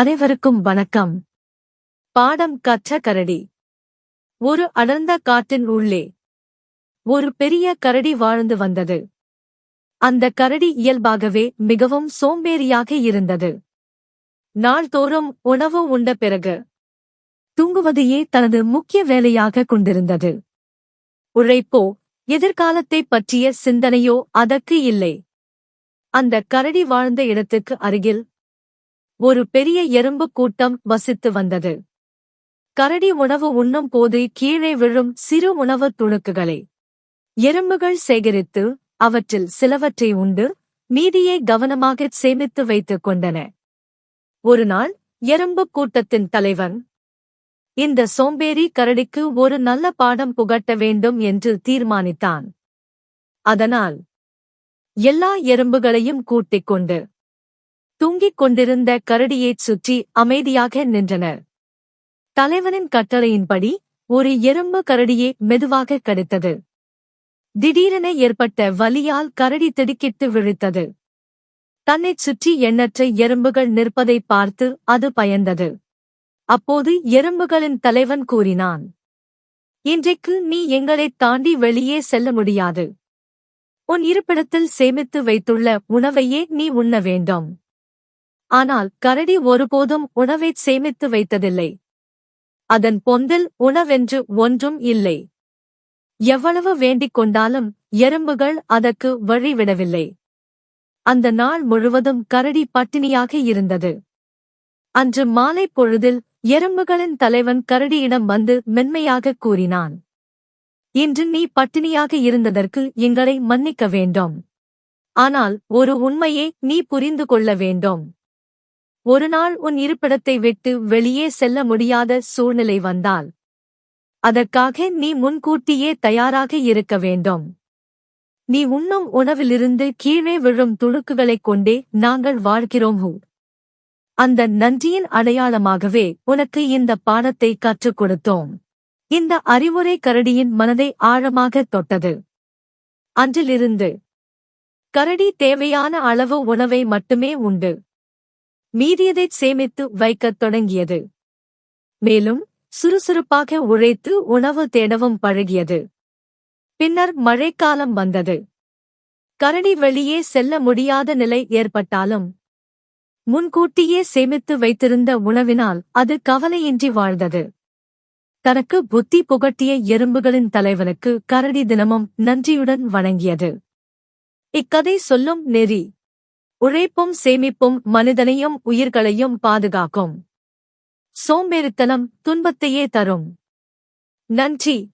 அனைவருக்கும் வணக்கம். பாடம் கற்ற கரடி. ஒரு அடர்ந்த காட்டின் உள்ளே. ஒரு பெரிய கரடி வாழ்ந்து வந்தது. அந்த கரடி இயல்பாகவே மிகவும் சோம்பேறியாக இருந்தது. நாள்தோறும் உணவு உண்ட பிறகு தூங்குவதையே தனது முக்கிய வேலையாக கொண்டிருந்தது. உழைப்போ எதிர்காலத்தைப் பற்றிய சிந்தனையோ அதற்கு இல்லை. அந்த கரடி வாழ்ந்த இடத்துக்கு அருகில் ஒரு பெரிய எறும்பு கூட்டம் வசித்து வந்தது. கரடி உணவு உண்ணும் போது கீழே விழும் சிறு உணவுத் துணுக்குகளை. எறும்புகள் சேகரித்து அவற்றில் சிலவற்றை உண்டு மீதியை கவனமாகச் சேமித்து வைத்துக் கொண்டன. ஒருநாள் எறும்பு கூட்டத்தின் தலைவன் இந்த சோம்பேறி கரடிக்கு ஒரு நல்ல பாடம் புகட்ட வேண்டும் என்று தீர்மானித்தான். அதனால் எல்லா எறும்புகளையும் கூட்டிக் கொண்டு தூங்கிக் கொண்டிருந்த கரடியைச் சுற்றி அமைதியாக நின்றனர். தலைவனின் கட்டளையின்படி ஒரு எறும்பு கரடியை மெதுவாக கடித்தது. திடீரென ஏற்பட்ட வலியால் கரடி திடுக்கிட்டு விழித்தது தன்னைச் சுற்றி எண்ணற்ற எறும்புகள் நிற்பதைப் பார்த்து அது பயந்தது. அப்போது எறும்புகளின் தலைவன் கூறினான் இன்றைக்கு நீ எங்களைத் தாண்டி வெளியே செல்ல முடியாது. உன் இருப்பிடத்தில் சேமித்து வைத்துள்ள உணவையே நீ உண்ண வேண்டும். ஆனால் கரடி ஒருபோதும் உணவைச் சேமித்து வைத்ததில்லை. அதன் பொந்தில் உணவென்று ஒன்றும் இல்லை. எவ்வளவு வேண்டிக் கொண்டாலும் எறும்புகள் அதற்கு வழிவிடவில்லை அந்த நாள் முழுவதும் கரடி பட்டினியாக இருந்தது. அன்று மாலை பொழுதில் எறும்புகளின் தலைவன் கரடியிடம் வந்து மென்மையாகக் கூறினான். இன்று நீ பட்டினியாக இருந்ததற்கு எங்களை மன்னிக்க வேண்டும். ஆனால் ஒரு உண்மையை நீ புரிந்து கொள்ள வேண்டும். ஒரு நாள் உன் இருப்பிடத்தை விட்டு வெளியே செல்ல முடியாத சூழ்நிலை வந்தால் அதற்காக நீ முன்கூட்டியே தயாராக இருக்க வேண்டும். நீ உண்ணும் உணவிலிருந்து கீழே விழும் துணுக்குகளைக் கொண்டே நாங்கள் வாழ்கிறோம் ஹூ. அந்த நன்றியின் அடையாளமாகவே உனக்கு இந்த பாடத்தை கற்றுக் கொடுத்தோம். இந்த அறிவுரை கரடியின் மனதை ஆழமாகத் தொட்டது. அன்றிலிருந்து கரடி தேவையான அளவு உணவை மட்டுமே உண்டு. மீதியதை சேமித்து வைக்கத் தொடங்கியது. மேலும் சுறுசுறுப்பாக உழைத்து உணவு தேடவும் பழகியது. பின்னர் மழைக்காலம் வந்தது. கரடி வெளியே செல்ல முடியாத நிலை ஏற்பட்டாலும் முன்கூட்டியே சேமித்து வைத்திருந்த உணவினால் அது கவலையின்றி வாழ்ந்தது. தனக்கு புத்தி புகட்டிய எறும்புகளின் தலைவனுக்கு கரடி தினமும் நன்றியுடன் வணங்கியது. இக்கதை சொல்லும் நெறி. உழைப்பும் சேமிப்பும் மனிதனையும் உயிர்களையும் பாதுகாக்கும். சோம்பேறித்தனம் துன்பத்தையே தரும். நன்றி.